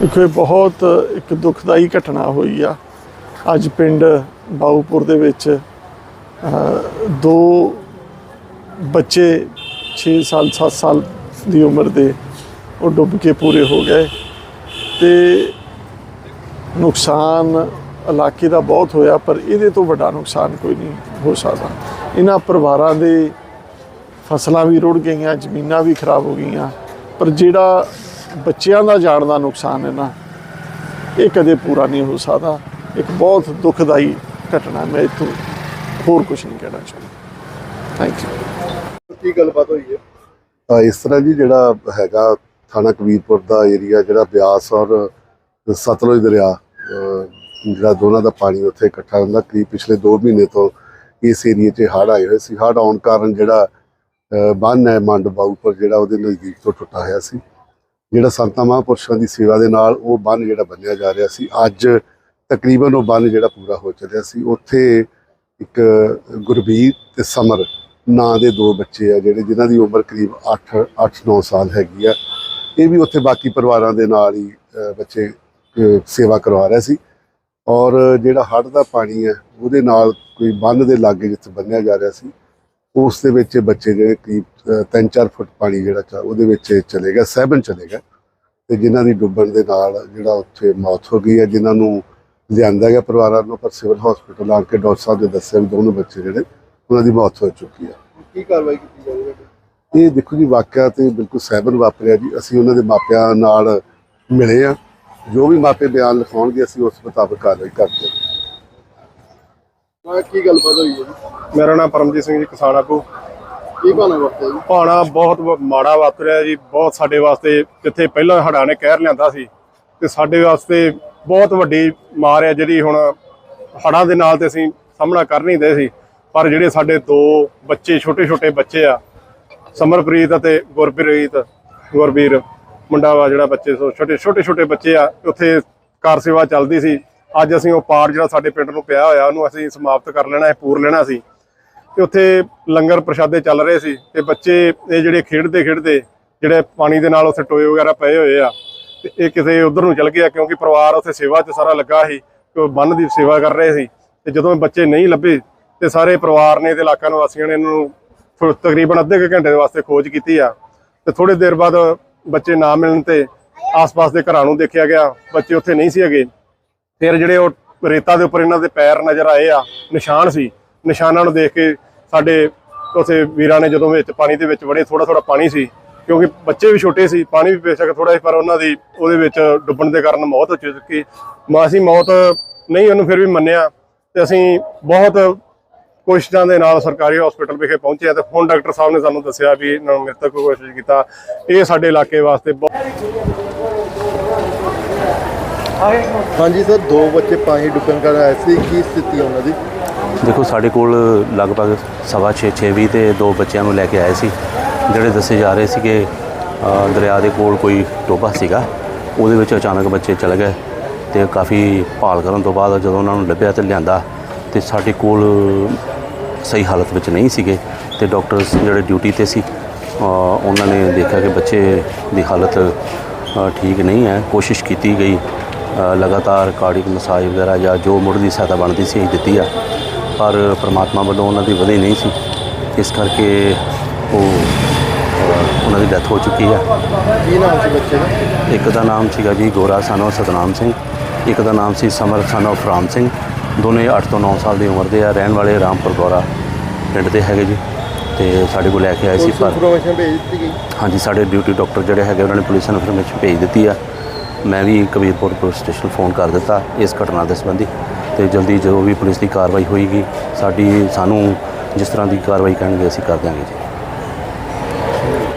ਦੇਖੋ ਇਹ ਬਹੁਤ ਇੱਕ ਦੁਖਦਾਈ ਘਟਨਾ ਹੋਈ ਆ। ਅੱਜ ਪਿੰਡ ਬਾਊਪੁਰ ਦੇ ਵਿੱਚ ਦੋ ਬੱਚੇ 6 ਸਾਲ 7 ਸਾਲ ਦੀ ਉਮਰ ਦੇ ਉਹ ਡੁੱਬ ਕੇ ਪੂਰੇ ਹੋ ਗਏ ਤੇ ਨੁਕਸਾਨ ਇਲਾਕੇ ਦਾ ਬਹੁਤ ਹੋਇਆ, ਪਰ ਇਹਦੇ ਤੋਂ ਵੱਡਾ ਨੁਕਸਾਨ ਕੋਈ ਨਹੀਂ ਹੋ ਸਕਦਾ। ਇਹਨਾਂ ਪਰਿਵਾਰਾਂ ਦੇ ਫਸਲਾਂ ਵੀ ਰੁੜ ਗਈਆਂ, ਜ਼ਮੀਨਾਂ ਵੀ ਖਰਾਬ ਹੋ ਗਈਆਂ, ਪਰ ਜਿਹੜਾ ਬੱਚਿਆਂ ਦਾ ਜਾਣ ਦਾ ਨੁਕਸਾਨ ਹੈ ਨਾ ਇਹ ਕਦੇ ਪੂਰਾ ਨਹੀਂ ਹੋ ਸਕਦਾ। ਇੱਕ ਬਹੁਤ ਦੁਖਦਾਈ ਘਟਨਾ ਮੈਂ ਇਥੋਂ ਹੋਰ ਕੁਝ ਨਹੀਂ ਕਹਿਣਾ ਚਾਹੁੰਦਾ। ਥੈਂਕ ਯੂ ਕੀ ਗੱਲਬਾਤ ਹੋਈ ਹੈ? ਤਾਂ ਇਸ ਤਰ੍ਹਾਂ ਜੀ ਜਿਹੜਾ ਹੈਗਾ ਥਾਣਾ ਕਬੀਰਪੁਰ ਦਾ ਏਰੀਆ ਜਿਹੜਾ ਬਿਆਸ ਔਰ ਸਤਲੁਜ ਦਰਿਆ ਜਿਹੜਾ ਦੋਨਾਂ ਦਾ ਪਾਣੀ ਉੱਥੇ ਇਕੱਠਾ ਹੁੰਦਾ ਕਰੀਬ ਪਿਛਲੇ 2 ਮਹੀਨੇ ਤੋਂ ਇਸ ਏਰੀਏ 'ਚ ਹੜ੍ਹ ਆਏ ਹੋਏ ਸੀ। ਹੜ੍ਹ ਆਉਣ ਕਾਰਨ ਜਿਹੜਾ ਬੰਨ੍ਹ ਹੈ ਮੰਡ ਬਾਊਪੁਰ ਜਿਹੜਾ ਉਹਦੇ ਨਜ਼ਦੀਕ ਤੋਂ ਟੁੱਟਾ ਹੋਇਆ ਸੀ। ਜਿਹੜਾ ਸੰਤਾਂ ਮਹਾਂਪੁਰਸ਼ਾਂ ਦੀ ਸੇਵਾ ਦੇ ਨਾਲ ਉਹ ਬੰਨ ਜਿਹੜਾ ਬੰਨਿਆ ਜਾ ਰਿਹਾ ਸੀ, ਅੱਜ ਤਕਰੀਬਨ ਉਹ ਬੰਨ ਜਿਹੜਾ ਪੂਰਾ ਹੋ ਚੱਲਿਆ ਸੀ। ਉੱਥੇ ਇੱਕ ਗੁਰਬੀਰ ਤੇ ਸਮਰ ਨਾਂ ਦੇ ਦੋ ਬੱਚੇ ਆ ਜਿਹੜੇ ਜਿਨ੍ਹਾਂ ਦੀ ਉਮਰ ਕਰੀਬ 8 8-9 ਸਾਲ ਹੈਗੀ ਆ। ਇਹ ਵੀ ਉੱਥੇ ਬਾਕੀ ਪਰਿਵਾਰਾਂ ਦੇ ਨਾਲ ਹੀ ਬੱਚੇ ਸੇਵਾ ਕਰਵਾ ਰਹੇ ਸੀ। ਔਰ ਜਿਹੜਾ ਹੜ੍ਹ ਦਾ ਪਾਣੀ ਹੈ ਉਹਦੇ ਨਾਲ ਕੋਈ ਬੰਨ ਦੇ ਲਾਗੇ ਜਿੱਥੇ ਬੰਨਿਆ ਜਾ ਰਿਹਾ ਸੀ ਉਸ ਦੇ ਵਿੱਚ ਬੱਚੇ ਜਿਹੜੇ ਕਰੀਬ 3-4 ਫੁੱਟ ਪਾਣੀ ਜਿਹੜਾ ਚਾ ਉਹਦੇ ਵਿੱਚ ਚਲੇ ਗਿਆ ਸਹਿਬਨ ਚਲੇ ਗਿਆ ਤੇ ਜਿਨ੍ਹਾਂ ਦੀ ਡੁੱਬਣ ਦੇ ਨਾਲ ਜਿਹੜਾ ਉੱਥੇ ਮੌਤ ਹੋ ਗਈ ਹੈ ਜਿਨ੍ਹਾਂ ਨੂੰ ਲਿਆਂਦਾ ਗਿਆ ਪਰਿਵਾਰਾਂ ਨੂੰ ਪਰ ਸਿਵਲ ਹਸਪੀਟਲ ਆ ਕੇ ਡਾਕਟਰ ਸਾਹਿਬ ਨੇ ਦੱਸਿਆ ਵੀ ਦੋਨੋਂ ਬੱਚੇ ਜਿਹੜੇ ਉਹਨਾਂ ਦੀ ਮੌਤ ਹੋ ਚੁੱਕੀ ਹੈ। ਕੀ ਕਾਰਵਾਈ ਕੀਤੀ ਜਾਵੇਗੀ? ਇਹ ਦੇਖੋ ਜੀ ਵਾਕਿਆ ਤੇ ਬਿਲਕੁਲ ਸਹਿਬਨ ਵਾਪਰਿਆ ਜੀ। ਅਸੀਂ ਉਹਨਾਂ ਦੇ ਮਾਪਿਆਂ ਨਾਲ ਮਿਲੇ ਆ ਜੋ ਵੀ ਮਾਪੇ ਬਿਆਨ ਲਿਖਾਉਣਗੇ ਅਸੀਂ ਉਸ ਮੁਤਾਬਕ ਕਾਰਵਾਈ ਕਰਦੇ ਹਾਂ। ਹਾਂ ਕੀ ਗੱਲਬਾਤ ਹੋਈ ਹੈ ਜੀ? ਮੇਰਾ ਨਾਮ ਪਰਮਜੀਤ ਸਿੰਘ ਜੀ ਕਿਸਾਨ ਆਗੂ। ਕੀ ਬਾਣਾ ਵਰਤਿਆ ਜੀ? ਭਾਣਾ ਬਹੁਤ ਵ- ਮਾੜਾ ਵਾਪਰਿਆ ਜੀ ਬਹੁਤ ਸਾਡੇ ਵਾਸਤੇ ਜਿੱਥੇ ਪਹਿਲਾਂ ਹੜ੍ਹਾਂ ਨੇ ਕਹਿਰ ਲਿਆਂਦਾ ਸੀ ਤੇ ਸਾਡੇ ਵਾਸਤੇ ਬਹੁਤ ਵੱਡੀ ਮਾਰ ਹੈ ਜਿਹੜੀ ਹੁਣ ਹੜ੍ਹਾਂ ਦੇ ਨਾਲ ਤੇ ਅਸੀਂ ਸਾਹਮਣਾ ਕਰ ਨਹੀਂ ਦੇ ਸੀ। ਪਰ ਜਿਹੜੇ ਸਾਡੇ ਦੋ ਬੱਚੇ ਛੋਟੇ ਛੋਟੇ ਬੱਚੇ ਆ ਸਮਰਪ੍ਰੀਤ ਅਤੇ ਗੁਰਪ੍ਰੀਤ ਗੁਰਬੀਰ ਮੁੰਡਾ ਵਾ ਜਿਹੜਾ ਬੱਚੇ ਸੋ ਛੋਟੇ ਛੋਟੇ ਛੋਟੇ ਬੱਚੇ ਆ ਉੱਥੇ ਕਾਰ ਸੇਵਾ ਚੱਲਦੀ ਸੀ। ਅੱਜ ਅਸੀਂ ਉਹ ਪਾਰ ਜਿਹੜਾ ਸਾਡੇ ਪਿੰਡ ਨੂੰ ਪਿਆ ਹੋਇਆ, ਉਹਨੂੰ ਅਸੀਂ ਸਮਾਪਤ ਕਰ ਲੈਣਾ ਹੈ ਪੂਰ ਲੈਣਾ ਸੀ। ਤੇ ਉੱਥੇ ਲੰਗਰ ਪ੍ਰਸ਼ਾਦੇ ਚੱਲ ਰਹੇ ਸੀ ਤੇ ਬੱਚੇ ਇਹ ਜਿਹੜੇ ਖੇਡਦੇ ਖੇਡਦੇ ਜਿਹੜੇ ਪਾਣੀ ਦੇ ਨਾਲ ਉੱਥੇ ਟੋਏ ਵਗੈਰਾ ਪਏ ਹੋਏ ਆ, ਤੇ ਇਹ ਕਿਸੇ ਉਧਰ ਨੂੰ ਚਲ ਗਿਆ ਕਿਉਂਕਿ ਪਰਿਵਾਰ ਉੱਥੇ ਸੇਵਾ 'ਚ ਸਾਰਾ ਲੱਗਾ ਸੀ ਉਹ ਬੰਨ ਦੀ ਸੇਵਾ ਕਰ ਰਹੇ ਸੀ। ਤੇ ਜਦੋਂ ਬੱਚੇ ਨਹੀਂ ਲੱਭੇ, ਤੇ ਸਾਰੇ ਪਰਿਵਾਰ ਨੇ ਤੇ ਇਲਾਕਾ ਨਿਵਾਸੀਆਂ ਨੇ ਇਹਨਾਂ ਨੂੰ ਤਕਰੀਬਨ ਅੱਧੇ ਕੁ ਘੰਟੇ ਦੇ ਵਾਸਤੇ ਖੋਜ ਕੀਤੀ ਆ। ਤੇ ਥੋੜੇ ਦੇਰ ਬਾਅਦ ਬੱਚੇ ਨਾ ਮਿਲਣ ਤੇ ਆਸ-ਪਾਸ ਦੇ ਘਰਾਂ ਨੂੰ ਦੇਖਿਆ ਗਿਆ, ਬੱਚੇ ਉੱਥੇ ਨਹੀਂ ਸੀ ਹੈਗੇ। ਫਿਰ ਜਿਹੜੇ ਉਹ ਰੇਤਾ ਦੇ ਉੱਪਰ ਇਹਨਾਂ ਦੇ ਪੈਰ ਨਜ਼ਰ ਆਏ ਆ, ਨਿਸ਼ਾਨ ਸੀ। ਨਿਸ਼ਾਨਾਂ ਨੂੰ ਦੇਖ ਕੇ ਸਾਡੇ ਉਸੇ ਵੀਰਾਂ ਨੇ ਜਦੋਂ ਵਿੱਚ ਪਾਣੀ ਦੇ ਵਿੱਚ ਵੜੇ ਥੋੜਾ ਥੋੜਾ ਪਾਣੀ ਸੀ। ਕਿਉਂਕਿ ਬੱਚੇ ਵੀ ਛੋਟੇ ਸੀ, ਪਾਣੀ ਵੀ ਬੇਸ਼ੱਕ ਥੋੜਾ ਜਿਹਾ ਪਰ ਉਹਨਾਂ ਦੀ ਉਹਦੇ ਵਿੱਚ ਡੁੱਬਣ ਦੇ ਕਾਰਨ ਮੌਤ ਹੋ ਚੁੱਕੀ ਮਾ ਅਸੀਂ ਮੌਤ ਨਹੀਂ, ਉਹਨੂੰ ਫਿਰ ਵੀ ਮੰਨਿਆ। ਤੇ ਅਸੀਂ ਬਹੁਤ ਕੋਸ਼ਿਸ਼ਾਂ ਦੇ ਨਾਲ ਸਰਕਾਰੀ ਹਸਪੀਟਲ ਵਿਖੇ ਪਹੁੰਚੇ ਤੇ ਹੁਣ ਡਾਕਟਰ ਸਾਹਿਬ ਨੇ ਸਾਨੂੰ ਦੱਸਿਆ ਵੀ ਇਹਨਾਂ ਨੂੰ ਮ੍ਰਿਤਕ ਕੋਸ਼ਿਸ਼ ਕੀਤਾ। ਇਹ ਸਾਡੇ ਇਲਾਕੇ ਵਾਸਤੇ ਬਹੁਤ ਹਾਂਜੀ ਸਰ, ਦੋ ਬੱਚੇ ਪਾਣੀ ਡੁੱਬਣ ਕਰ ਆਏ ਸੀ। ਕੀ ਸਥਿਤੀ ਹੈ ਉਹਨਾਂ ਦੀ? ਦੇਖੋ, ਸਾਡੇ ਕੋਲ ਲਗਭਗ ਸਵਾ ਛੇ ਛੇ ਵੀਹ ਤੇ ਦੋ ਬੱਚਿਆਂ ਨੂੰ ਲੈ ਕੇ ਆਏ ਸੀ। ਜਿਹੜੇ ਦੱਸੇ ਜਾ ਰਹੇ ਸੀ ਕਿ ਦਰਿਆ ਦੇ ਕੋਲ ਕੋਈ ਟੋਭਾ ਸੀਗਾ, ਉਹਦੇ ਵਿੱਚ ਅਚਾਨਕ ਬੱਚੇ ਚਲੇ ਗਏ ਤੇ ਕਾਫੀ ਭਾਲ ਕਰਨ ਤੋਂ ਬਾਅਦ ਜਦੋਂ ਉਹਨਾਂ ਨੂੰ ਲੱਭਿਆ ਤੇ ਲਿਆਂਦਾ ਤੇ ਸਾਡੇ ਕੋਲ ਸਹੀ ਹਾਲਤ ਵਿੱਚ ਨਹੀਂ ਸੀਗੇ ਤੇ ਡਾਕਟਰਸ ਜਿਹੜੇ ਡਿਊਟੀ ਤੇ ਸੀ ਉਹਨਾਂ ਨੇ ਦੇਖਿਆ ਕਿ ਬੱਚੇ ਦੀ ਹਾਲਤ ਠੀਕ ਨਹੀਂ ਹੈ, ਕੋਸ਼ਿਸ਼ ਕੀਤੀ ਗਈ ਲਗਾਤਾਰ ਕਾਰਡਿਕ ਮਸਾਜ ਵਗੈਰਾ ਜਾਂ ਜੋ ਮੁੱਢ ਦੀ ਸਹਾਇਤਾ ਬਣਦੀ ਸੀ ਅਸੀਂ ਦਿੱਤੀ ਆ। ਪਰ ਪ੍ਰਮਾਤਮਾ ਵੱਲੋਂ ਉਹਨਾਂ ਦੀ ਵਧੀ ਨਹੀਂ ਸੀ। ਇਸ ਕਰਕੇ ਉਹ ਉਹਨਾਂ ਦੀ ਡੈਥ ਹੋ ਚੁੱਕੀ ਹੈ ਕੀ ਨਾਮ ਸੀ ਬੱਚੇ ਦਾ? ਇੱਕ ਦਾ ਨਾਮ ਸੀਗਾ ਜੀ ਗੋਰਾ ਸਾਨੋ ਸਤਨਾਮ ਸਿੰਘ। ਇੱਕ ਦਾ ਨਾਮ ਸੀ ਸਮਰ ਸਾਨੋ ਫਰਾਮ ਸਿੰਘ। ਦੋਨੇ 8 ਤੋਂ 9 ਸਾਲ ਦੀ ਉਮਰ ਦੇ ਆ। ਰਹਿਣ ਵਾਲੇ ਰਾਮਪੁਰ ਗੋਰਾ ਪਿੰਡ ਦੇ ਹੈਗੇ ਜੀ। ਤੇ ਸਾਡੇ ਕੋਲ ਲੈ ਕੇ ਆਏ ਸੀ ਪਰ ਇਨਫੋਰਮੇਸ਼ਨ ਭੇਜ ਦਿੱਤੀ ਗਈ। ਹਾਂਜੀ ਸਾਡੇ ਡਿਊਟੀ ਡਾਕਟਰ ਜਿਹੜੇ ਹੈਗੇ ਉਹਨਾਂ ਨੇ ਪੁਲਿਸ ਇਨਫੋਰਮੇਸ਼ਨ ਭੇਜ ਦਿੱਤੀ ਆ। ਮੈਂ ਵੀ ਕਬੀਰਪੁਰ ਪੁਲਿਸ ਸਟੇਸ਼ਨ ਫੋਨ ਕਰ ਦਿੱਤਾ ਇਸ ਘਟਨਾ ਦੇ ਸੰਬੰਧੀ ਤੇ ਜਲਦੀ ਜੋ ਵੀ ਪੁਲਿਸ ਦੀ ਕਾਰਵਾਈ ਹੋਏਗੀ, ਸਾਡੀ, ਸਾਨੂੰ ਜਿਸ ਤਰ੍ਹਾਂ ਦੀ ਕਾਰਵਾਈ ਕਹਿਣਗੇ ਅਸੀਂ ਕਰ ਦਿਆਂਗੇ ਜੀ।